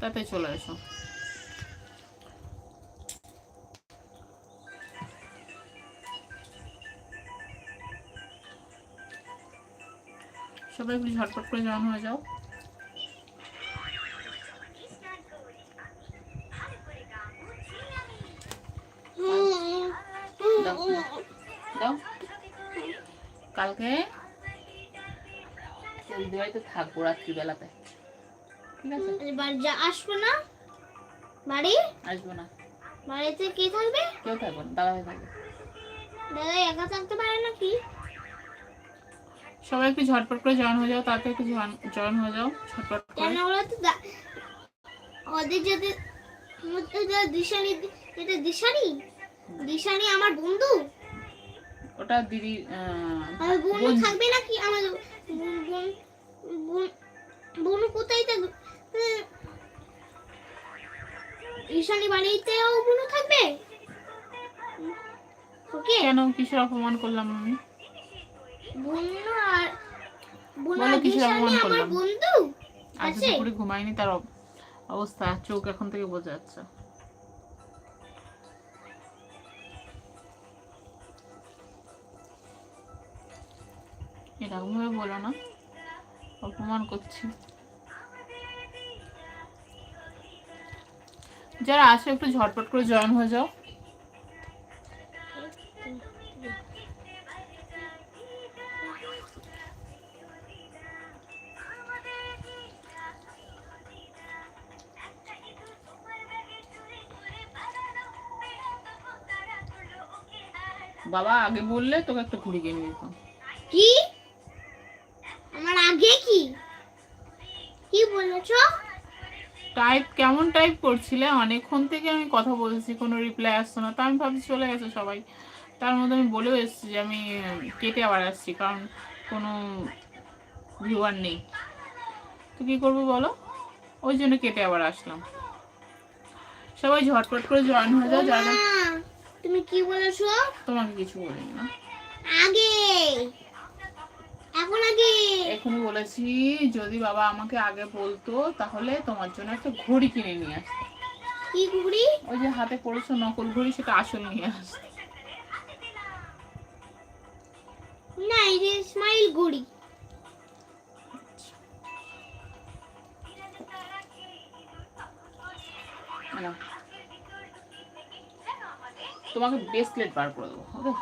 তাতে চলে এসো। সবাই ঝটপট করে জয়েন হয়ে যাও। কালকে? দিদিবাড়িতে থাকব রাত্রিবেলাতে। আসব না? বাড়ি? আসব না। বাড়িতে কে থাকবে? কেউ থাকব না দাদা থাকবে। দাদা একা থাকতে পারে নাকি? সবাই একটু ঝটপট করে জয়েন হয়ে যাও তাতে একটু জয়েন হয়ে যাও ঝটপট কেন করে ওরা তো দা- ওদের যারা দিশানি এটা দিশানি? দিশানি আমার বন্ধু? ওটা দিদি আহ, আমার বোন বোন। থাকবে নাকি? আমার বোন বোন বোন- কোথায় থাকবে। ঈশানি বাড়িতেও বোন থাকবে? ওকে? কেন কিসের অপমান করলাম আমি? বোন আর বোন আর ঈশানি আমার বন্ধু? আজ দুপুরে ঘুমাইনি তার অবস্থা চোখ এখন থেকে বোঝা যাচ্ছে। এরকম ভাবে বলো না। অপমান করছি। যারা আসে একটু ঝটপট করে জয়েন হয়ে যাও। বাবা, আগে বললে তোকে একটা ঘুড়ি কিনে দিতাম। কি? আমার আগে কি? কি বলেছ? টাইপ কেমন টাইপ করছিলে? অনেকক্ষণ থেকে আমি কথা বলছি কোনো রিপ্লাই আসছে না। তো আমি ভাবছি চলে গেছে সবাই। তার মধ্যে আমি বলেও এসেছি যে আমি কেটে আবার আসছি কারণ কোনো ভিউয়ার নেই। তো কী করব বলো? ওই জন্য কেটে আবার আসলাম। সবাই ঝটপট করে জয়েন হয়ে যাও যারা তুমি কি বলেছ? তোমাকে কিছু বলিনি না? আগে। এখন আগে। বলেছি যদি বাবা আমাকে আগে বলতো তাহলে তোমার জন্য একটা ঘড়ি কিনে নিয়ে আসতো। কি ঘুড়ি? ওই যে হাতে পড়েছো নকল ঘড়ি সেটা আসল নিয়ে আসতো। না এই যে স্মাইল ঘুড়ি। তোমাকে ব্রেসলেট বার করে দেবো ওকে?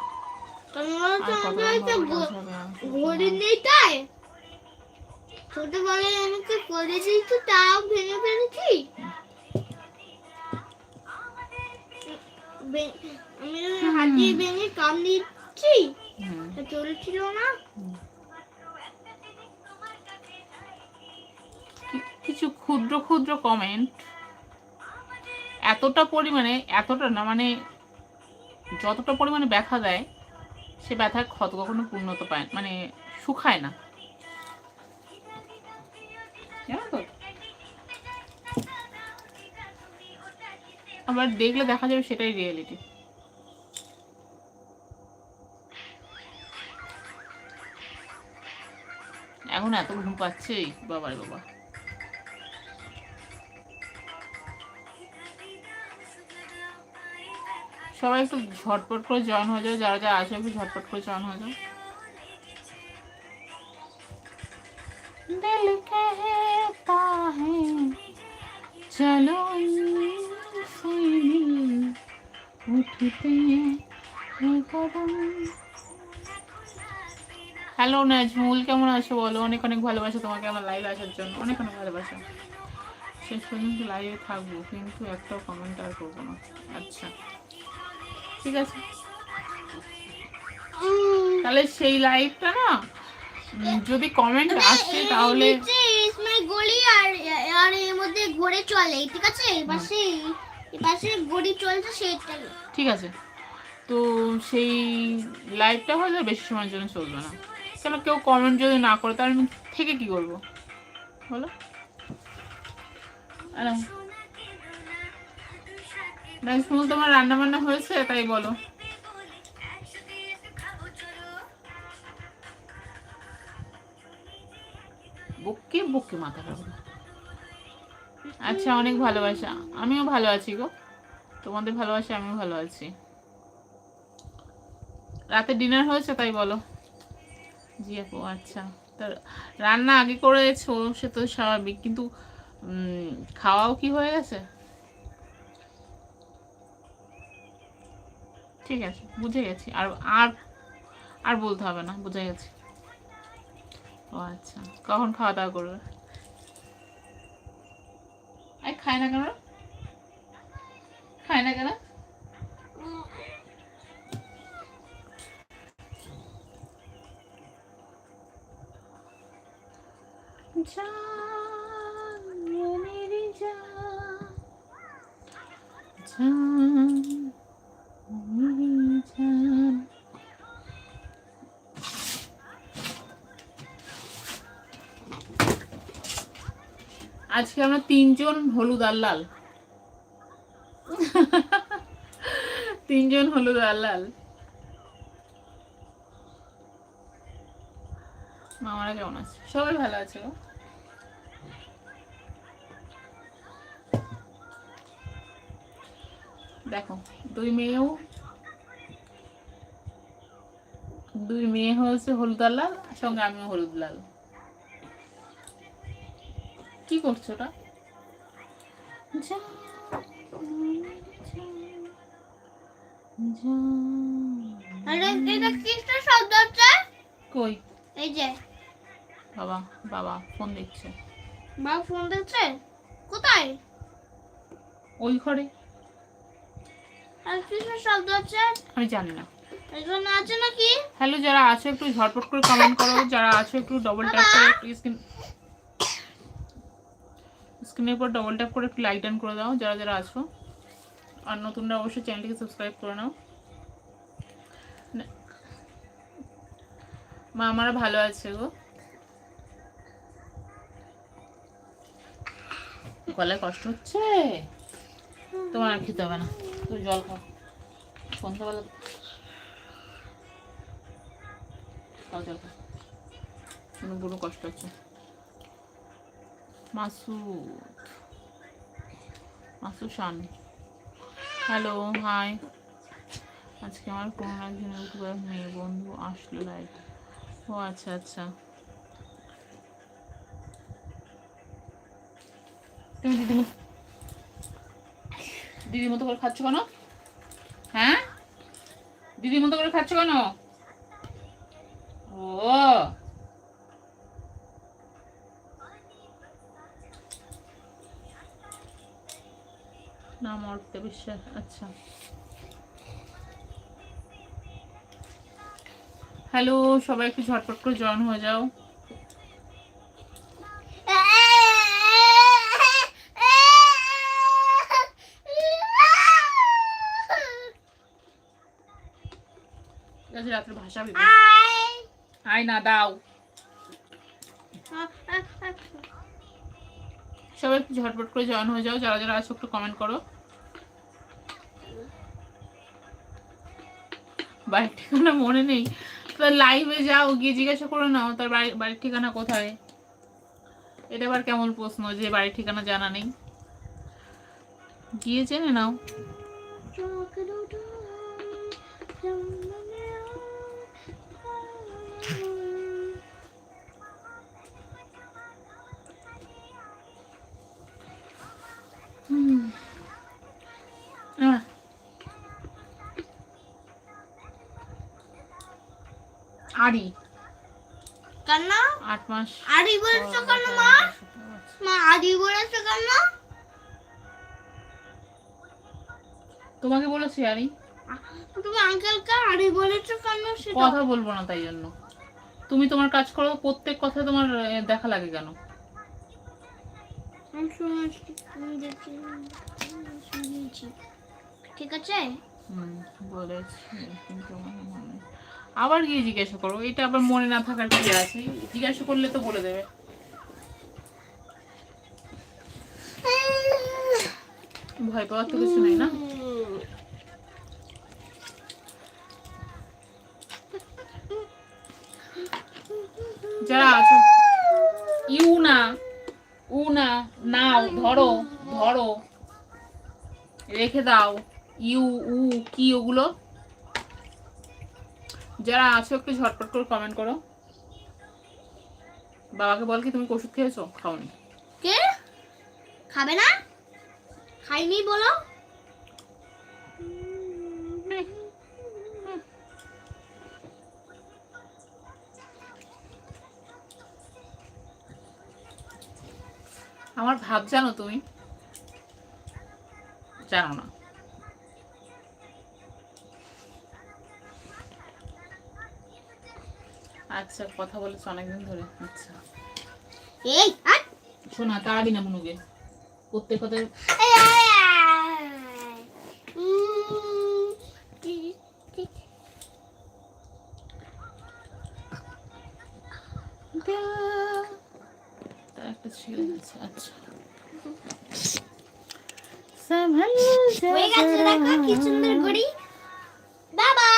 ঘুড়ি নেই তাই? ছোটবেলায় আমাকে করে দিয়েছ তাও ভেঙে ফেলেছি? আমি ভেঙে কাম দিচ্ছি হুম, চলছিল না। কিছু ক্ষুদ্র ক্ষুদ্র কমেন্ট এতটা পরিমাণে এতটা না মানে যতটা পরিমাণে ব্যথা দেয় সে ব্যথার ক্ষত কখনো পূর্ণতা পায় মানে শুকায় না। জানো তো? আবার দেখলে দেখা যাবে সেটাই রিয়েলিটি এখন এত ঘুম পাচ্ছে, বাবার বাবা। সবাই একটু ঝটপট করে জয়েন হয়ে যাও যারা যারা আসবে একটু ঝটপট করে জয়েন হয়ে যাও দিল कहता है चलो इनसे मिल उठते हैं कदम হ্যালো নাজমুল কেমন আছো বলো অনেক অনেক ভালোবাসা তোমাকে আমার লাইভে আসার জন্য অনেক অনেক ভালোবাসা শেষ পর্যন্ত লাইভে থাকবো কিন্তু একটাও কমেন্ট আর করবো না আচ্ছা ঠিক আছে? তাহলে সেই লাইভটা না যদি কমেন্ট আসে তাহলে স্মাইল গলি আর আর এর মধ্যে ঘোড়ে চলে ঠিক আছে? এই পাশে পাশে গড়ি চলছে সেটাই ঠিক আছে। তো সেই লাইভটা হলে বেশি সময়ের জন্য চলবে না। কেন কেউ কমেন্ট যদি না করে তাহলে আমি থেকে কি করব? বলো। আরে নাজমুল তোমার রান্না বান্না হয়েছে, তাই বলো। বুকে বুকে মাথা খাব আচ্ছা অনেক ভালোবাসা। আমিও ভালো আছি গো। তোমাদের ভালোবাসা আমিও ভালো আছি। রাতে ডিনার হয়েছে, তাই বলো। জি আপু আচ্ছা। তা রান্না আগে করেছ, সে তো স্বাভাবিক, কিন্তু খাওয়াও কি হয়ে গেছে? ঠিক আছে, বুঝে গেছি। আর আর আর বলতে হবে না, বুঝে গেছি। ও আচ্ছা কখন খাওয়া দাওয়া করবে? এই খায় না কেন? খায় না কেন? জান আজকে আমরা তিনজন হলুদ আর লাল। তিনজন হলুদ আর লাল। মামারা কেমন আছে? সবাই ভালো আছে দেখো, দুই মেয়েও, দুই মেয়ে হচ্ছে হলুদ আর লাল সঙ্গে আমিও হলুদ লাল। কি করছ ওটা? কই? এই যে। বাবা বাবা ফোন দিচ্ছে মা ফোন দিচ্ছে কোথায়? ওই ঘরে। আর কিসের শব্দ হচ্ছে? আমি জানি না। এখানে আছে নাকি? হ্যালো যারা আছো একটু ঝটপট করে কমেন্ট করো। যারা আছো একটু ডবল ট্যাপ করে স্ক্রিনের উপর ডবল ট্যাপ করে একটু লাইক ডান করে দাও, যারা যারা আছো। আর নতুনরা অবশ্যই চ্যানেলটিকে সাবস্ক্রাইব করে নাও। মা আমারা ভালো আছে গো। গলায় কষ্ট হচ্ছে? তোমার আর খেতে হবে না। তুই জল খাও। সন্ধ্যাবেলা খাও জল খাও। কোনো বুড়ো কষ্ট হচ্ছে। মাসুদ। শান হ্যালো হাই আজকে আমার কোনো একজন মেয়ে বন্ধু আসলো লাইভ ও আচ্ছা আচ্ছা। তুমি দিদি মতো দিদির মতো করে খাচ্ছ কেন? হ্যাঁ? দিদির মতো করে খাচ্ছ কেন? ও। না, মরতে বিশ্বাস আচ্ছা। হ্যালো সবাই একটু ঝটপট করে জয়েন হয়ে যাও। রাত্রে ভাষা ভেবে না, দাও। সবাই একটু ঝটপট করে জয়েন হয়ে যাও, যারা যারা আছো একটু কমেন্ট করো। বাড়ির ঠিকানা মনে নেই। তো লাইভে যাও, গিয়ে জিজ্ঞাসা করে নাও, তার বাড়ি বাড়ির ঠিকানা কোথায়? এটা আবার কেমন প্রশ্ন যে বাড়ির ঠিকানা জানা নেই? গিয়ে জেনে নাও। হুম। আড়ি। কান্না আট মাস। আরি বলেছ কেন মা? মা আরি বলেছ কেন? তোমাকে বলেছি আরি তুমি আঙ্কেলকে আরি বলেছ কেন সেটা? কথা বলব না তাই জন্য। তুমি তোমার কাজ করো প্রত্যেক কথা তোমার দেখা লাগে কেন? ঠিক আছে? বলেছি কিন্তু আমার মনে। আবার গিয়ে জিজ্ঞাসা করো, এটা আবার মনে না থাকার কি আছে? জিজ্ঞাসা করলে তো বলে দেবে। ভয় পাওয়ার তো কিছু নেই না? যারা আছো, ইউ না, উ না, নাও, ধরো ধরো, রেখে দাও, ইউ, উ, কি, ওগুলো? যারা আছো একটু ঝটপট করে কমেন্ট করো। বাবাকে বল কি তুমি ওষুধ খেয়েছো? খাওনি। কে? খাবে না? খাইনি বলো। আমার ভাব জানো তুমি? জানো না। আচ্ছা কথা বলেছ অনেকদিন ধরে। আচ্ছা। এই আট শোনা তাড়াবি না মনুকে প্রত্যেক কথায় এই, এই, এই। উম, কি- কি- তার একটা ছেলে আচ্ছা। হয়ে গেছে দেখো কি সুন্দর ঘড়ি। বাবা।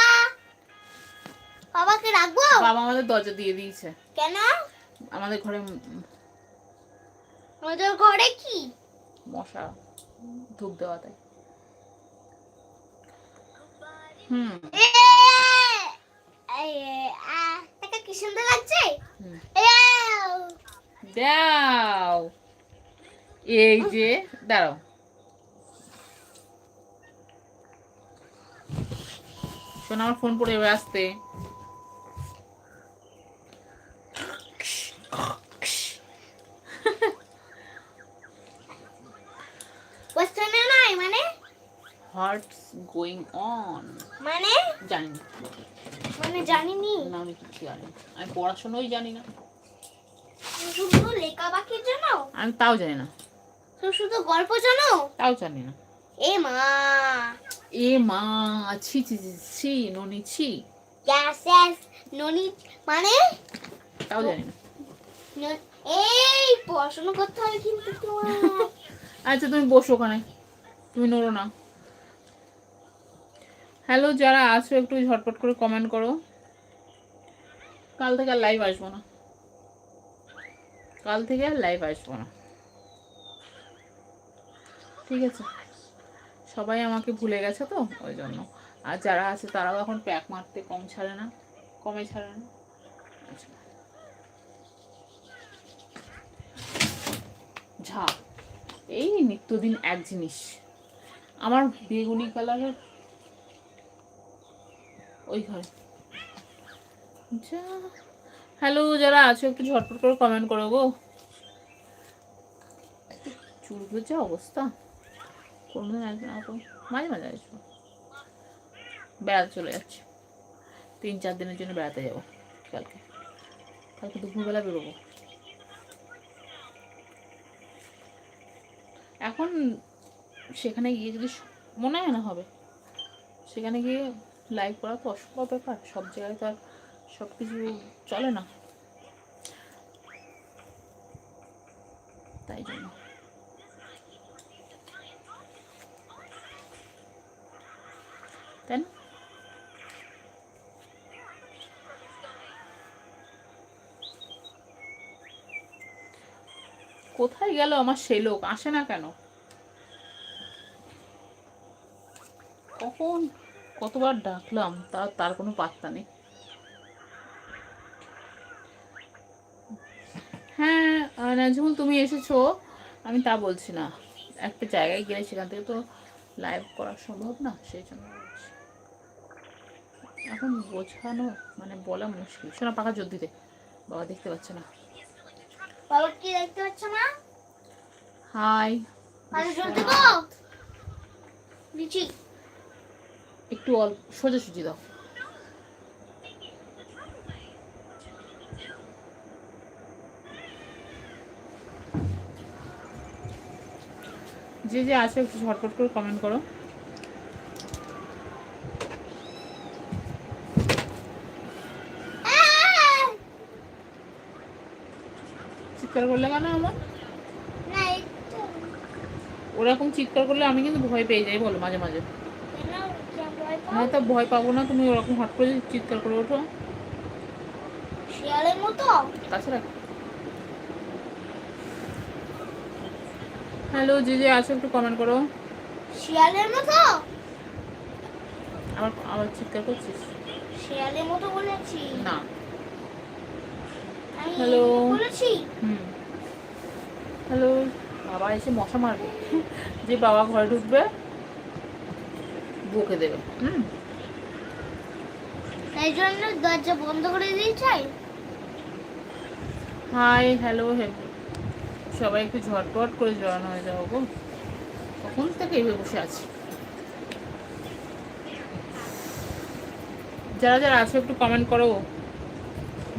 বাবাকে রাখব? বাবা আমাদের দরজা দিয়ে দিয়েছে। কেন? আমাদের ঘরে উম ওদের ঘরে কি? মশা ধূপ দেওয়া তাই। হুম। এ, এই, কি সুন্দর লাগছে? দাও। এই যে দাঁড়াও। শোন আমার ফোন পড়ে আসতে। কোশ্চেনে নাই মানে হোয়াটস গোয়িং অন মানে জানি না মানে জানিনি না আমি কিছু জানি না। আমি পড়াশোনাই জানি না। শুধু লেখা বাকির জন্য আমি তাও জানি না। শুধু গল্প জানো? তাও জানি না। এ মা। এ মা ছি ছি ছি ছি ননি ছি। গ্যাস গ্যাস ননি মানে? তাও জানি না ন- এই পড়াশোনা করতে হবে কিন্তু তোমার। আচ্ছা তুমি বসো ওখানে। তুমি নড়ো না। হ্যালো যারা আছো, একটু ঝটপট করে কমেন্ট করো। কাল থেকে আর লাইভ আসব না। কাল থেকে আর লাইভ আসব না। ঠিক আছে? সবাই আমাকে ভুলে গেছে তো, ওই জন্য। আর যারা আছে, তারাও এখন প্যাক মারতে কম ছাড়ে না। কমে ছাড়ে না। আচ্ছা। ঝা, এই নিত্যদিন এক জিনিস। আমার বেগুনি কালারের ওই ঘরে। যা, হ্যালো, যারা আছো, একটু ঝটপট করে কমেন্ট করো গো। চুলগুলোর যা অবস্থা। কোনদিন আসবে না মাঝে মাঝে আসব। বেড়াতে চলে যাচ্ছে। তিন চার দিনের জন্য বেড়াতে যাব কালকে। কালকে দুপুরবেলা বেরোবো। এখন সেখানে গিয়ে যদি মনে হয় না হবে, সেখানে গিয়ে লাইভ করা তো অসম্ভব ব্যাপার। সব জায়গায় তো আর সব কিছু চলে না। তাই জন্য। তাই না কোথায় গেল আমার সেই লোক? আসে না কেন? কখন? কতবার ডাকলাম, তার তার কোনো পাত্তা নেই। হ্যাঁ নাজমুল, তুমি এসেছ। আমি তা বলছি না। একটা জায়গায় গেলে সেখান থেকে তো লাইভ করা সম্ভব না, সেই জন্য। এখন বোঝানো মানে বলা মুশকিল। শোনা, পাকা জোর দিতে। বাবা দেখতে পাচ্ছে না। বাবা কি দেখতে পাচ্ছ না হাই। পানি জল দেবো দিচ্ছি। একটু অল্প সোজাসুজি দাও। যে যে আছে একটু ঝটপট করে কমেন্ট করো। চিৎকার করলে কেন আমার ওরকম চিৎকার করলে আমি কিন্তু ভয় পেয়ে যাই বলো মাঝে মাঝে? আমি তো ভয় পাবো না তুমি ওরকম হট করে চিৎকার করে ওঠো। শিয়ালের মতো? তাছাড়া হ্যালো যে যে আছো একটু কমেন্ট করো। শিয়ালের মতো? আবার আবার চিৎকার করছিস? শিয়ালের মতো বলেছি। না। বলেছি। হুম। হ্যালো বাবা এসে মশা মারবে। যে বাবা ঘরে ঢুকবে বকে দেবে। হুম। তাই জন্য দরজা বন্ধ করে দিয়ে চাই? হাই হ্যালো সবাই একটু ঝটপট করে জয়েন হয়ে যাও গো। কখন থেকে এইভাবে বসে আছি? যারা যারা আছো একটু কমেন্ট করো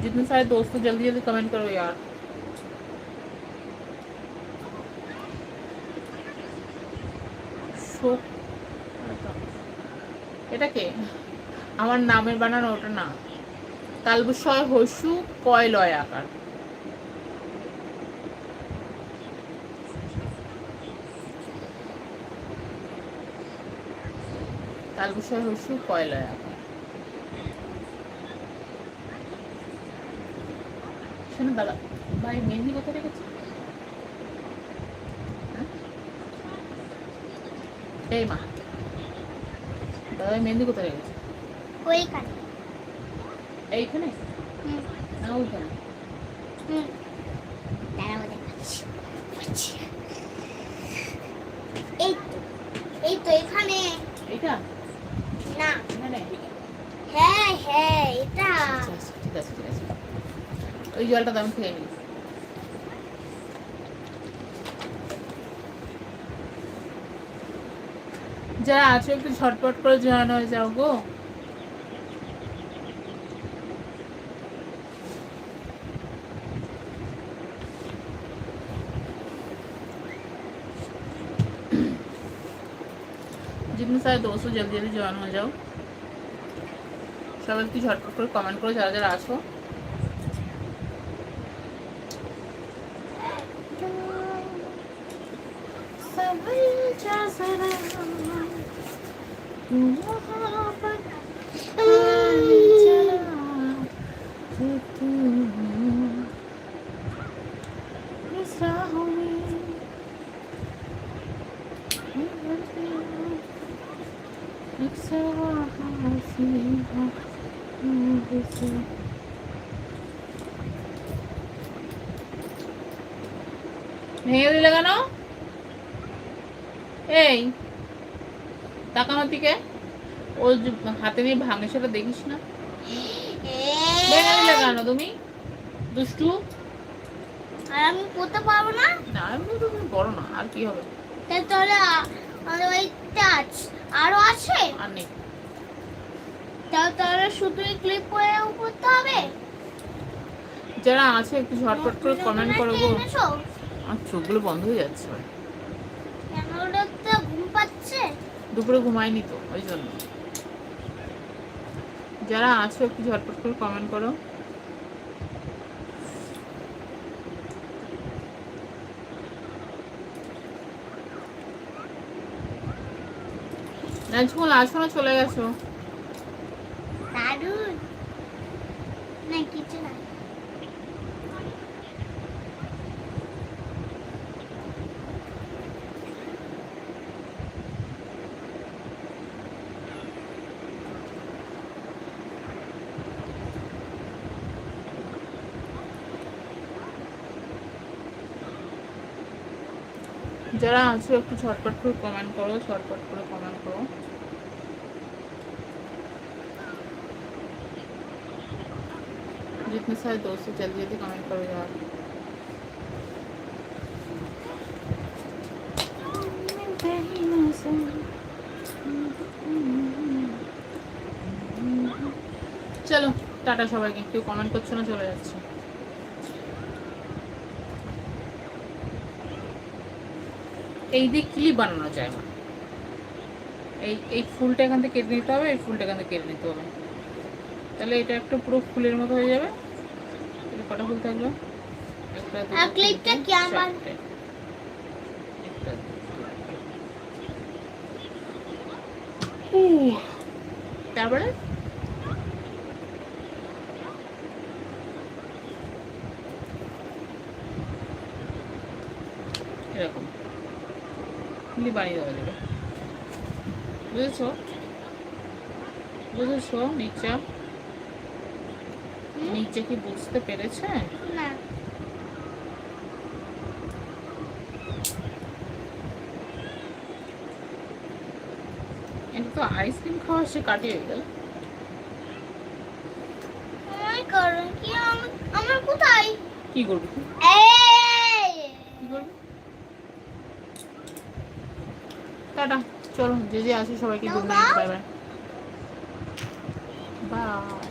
जितने सारे दोस्त हैं, जल्दी जल्दी कमेंट करो यार শোক এটা কে আমার নামের বানানো ওটা না তালবুসয় হসু কয় লয় আকার তালবুসয় হসু কয় লয় আকার শোনো দাদা ভাই মেহেন্দি কোথায় রেখেছে? হ্যাঁ? এই মা। দাদা মেহেন্দি কোথায় রেখেছে? ওইখানে। এইখানে? হুম। না ওইখানে। হুম দাঁড়াও দেখাচ্ছি বুঝছি। এই তো এই তো এখানে এইটা না এখানে হ্যাঁ হ্যাঁ এটা আচ্ছা, আচ্ছা, ঠিক আছে ঠিক আছে ওই জলটা তো আমি খেয়ে নিই যারা আছো একটু ঝটপট করে জয়েন হয়ে যাও গো जितने सारे दोस्त हो जल्दी जल्दी ज्वाइन हो जाओ সবাই একটু ঝটপট করে কমেন্ট করো যারা যারা আছো ভেঙে দিলে কেন? এই। টাকা মাতিকে ও হাতে নিয়ে ভাঙে সেটা দেখিস না। দিলে তুমি? দুষ্টু? আর আমি করতে পারব না? না আমি তুমি বড় না আর কি হবে? তাহলে আর ওই টাচ আরও আছে? আর নেই। তাহলে তাহলে শুধুই ক্লিপ করে করতে হবে? যারা আছে একটু ঝটপট করে কমেন্ট করো গো? আমার চোখগুলো বন্ধ হয়ে যাচ্ছে। ক্যামেরাটা তো ঘুম পাচ্ছে? দুপুরে ঘুমায়নি তো। ওই জন্য যারা আছো একটু ঝটপট করে কমেন্ট করো। নাজমুল আসো না চলে গেছো দারুণ না কিছু না যারা আছো একটু ঝটপট করে কমেন্ট করো ঝটপট করে কমেন্ট করো जितने सारे दोस्त हैं, जल्दी जल्दी कमेंट करो यार চলো টাটা সবাইকে কেউ কমেন্ট করছো না চলে যাচ্ছে এই দিয়ে ক্লিপ বানানো যায় না। এই এই ফুলটা এখান থেকে কেটে নিতে হবে এই ফুলটা এখান থেকে কেটে নিতে হবে। তাহলে এটা একটা পুরো ফুলের মতো হয়ে যাবে। এটা কটা ফুল থাকল? একটা ক্লিপটা কি আমার? তারপরে? খুলি বাড়ি দেওয়া যাবে। বুঝেছ? বুঝেছ? নিচা? নিচে কি বুঝতে পেরেছে? না। তো আইসক্রিম খাওয়া সে কাটিয়ে গেল। আমার কারণ কি আমার- আমার কোথায়? কি করবি এই কি করবি টাটা চলো যে যে আসে সবাইকে good night bye bye bye